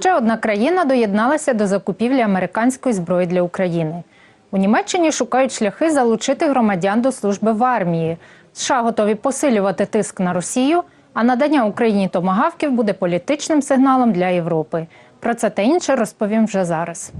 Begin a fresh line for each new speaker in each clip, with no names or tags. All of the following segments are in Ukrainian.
Ще одна країна доєдналася до закупівлі американської зброї для України. У Німеччині шукають шляхи залучити громадян до служби в армії. США готові посилювати тиск на Росію, а надання Україні томагавків буде політичним сигналом для Європи. Про це та інше розповім вже зараз.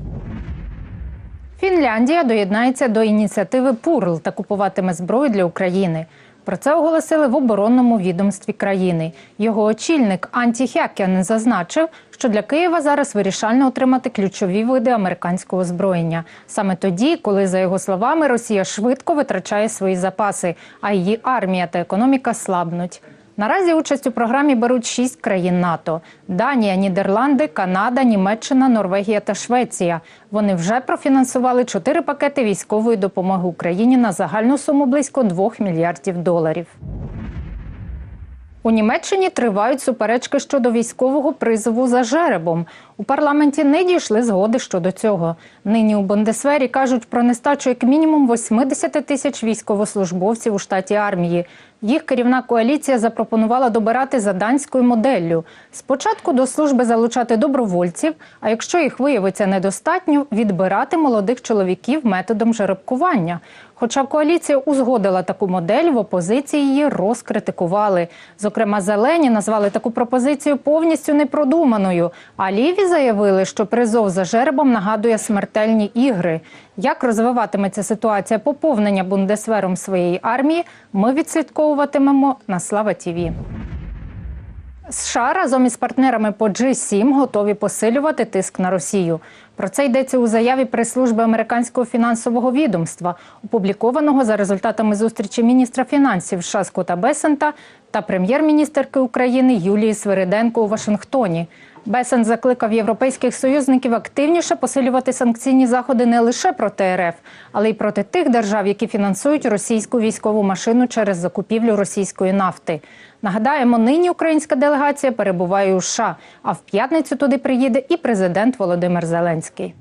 Фінляндія доєднається до ініціативи Пурл та купуватиме зброю для України. Про це оголосили в оборонному відомстві країни. Його очільник Анті Хякян зазначив, що для Києва зараз вирішально отримати ключові види американського озброєння. Саме тоді, коли, за його словами, Росія швидко витрачає свої запаси, а її армія та економіка слабнуть. Наразі участь у програмі беруть шість країн НАТО: Данія, Нідерланди, Канада, Німеччина, Норвегія та Швеція. Вони вже профінансували чотири пакети військової допомоги Україні на загальну суму близько 2 мільярдів доларів. У Німеччині тривають суперечки щодо військового призову за жеребом. У парламенті не дійшли згоди щодо цього. Нині у Бундесвері кажуть про нестачу як мінімум 80 тисяч військовослужбовців у штаті армії. Їх керівна коаліція запропонувала добирати за данською моделлю. Спочатку до служби залучати добровольців, а якщо їх виявиться недостатньо, відбирати молодих чоловіків методом жеребкування. Хоча коаліція узгодила таку модель, в опозиції її розкритикували. Зокрема, зелені назвали таку пропозицію повністю непродуманою. А ліві заявили, що призов за жеребом нагадує смертельні ігри. Як розвиватиметься ситуація поповнення бундесвером своєї армії, ми відслідковуватимемо на Слава Тіві. США разом із партнерами по G7 готові посилювати тиск на Росію. Про це йдеться у заяві прес-служби американського фінансового відомства, опублікованого за результатами зустрічі міністра фінансів США Скотта Бесента та прем'єр-міністерки України Юлії Свириденко у Вашингтоні. Бесен закликав європейських союзників активніше посилювати санкційні заходи не лише проти РФ, але й проти тих держав, які фінансують російську військову машину через закупівлю російської нафти. Нагадаємо, нині українська делегація перебуває у США, а в п'ятницю туди приїде і президент Володимир Зеленський.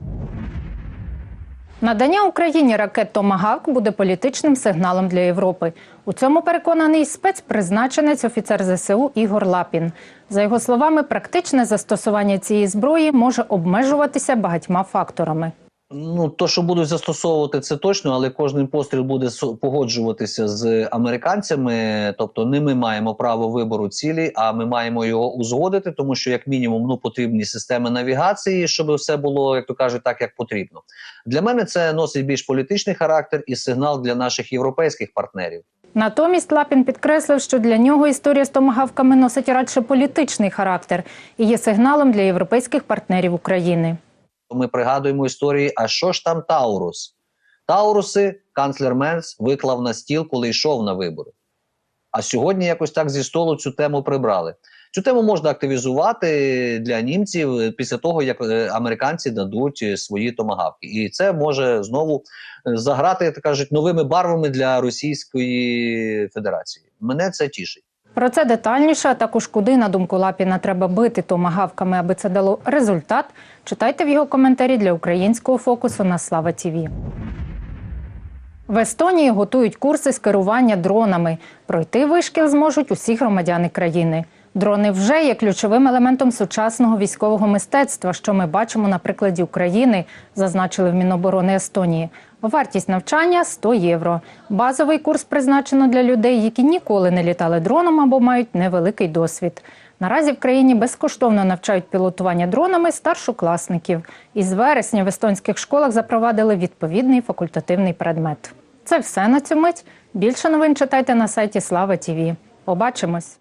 Надання Україні ракет Томагавк буде політичним сигналом для Європи. У цьому переконаний спецпризначенець офіцер ЗСУ Ігор Лапін. За його словами, практичне застосування цієї зброї може обмежуватися багатьма факторами.
Ну, то, що будуть застосовувати, це точно, але кожен постріл буде погоджуватися з американцями. Тобто, не ми маємо право вибору цілі, а ми маємо його узгодити, тому що, як мінімум, ну потрібні системи навігації, щоб все було, як то кажуть, так як потрібно. Для мене це носить більш політичний характер і сигнал для наших європейських партнерів.
Натомість Лапін підкреслив, що для нього історія з томагавками носить радше політичний характер і є сигналом для європейських партнерів України.
Ми пригадуємо історії, а що ж там Таурус? Тауруси канцлер Менц виклав на стіл, коли йшов на вибори. А сьогодні якось так зі столу цю тему прибрали. Цю тему можна активізувати для німців після того, як е, американці дадуть е, свої томагавки. І це може знову е, заграти, так кажуть, новими барвами для Російської Федерації. Мене це тішить.
Про це детальніше, а також куди, на думку Лапіна, треба бити томагавками, аби це дало результат. Читайте в його коментарі для українського фокусу на Слава Тіві. В Естонії готують курси з керування дронами. Пройти вишкіл зможуть усі громадяни країни. Дрони вже є ключовим елементом сучасного військового мистецтва, що ми бачимо на прикладі України, зазначили в Міноборони Естонії. Вартість навчання 100 євро. Базовий курс призначено для людей, які ніколи не літали дроном або мають невеликий досвід. Наразі в країні безкоштовно навчають пілотування дронами старшокласників. Із вересня в естонських школах запровадили відповідний факультативний предмет. Це все на цю мить. Більше новин читайте на сайті Слава Тіві. Побачимось.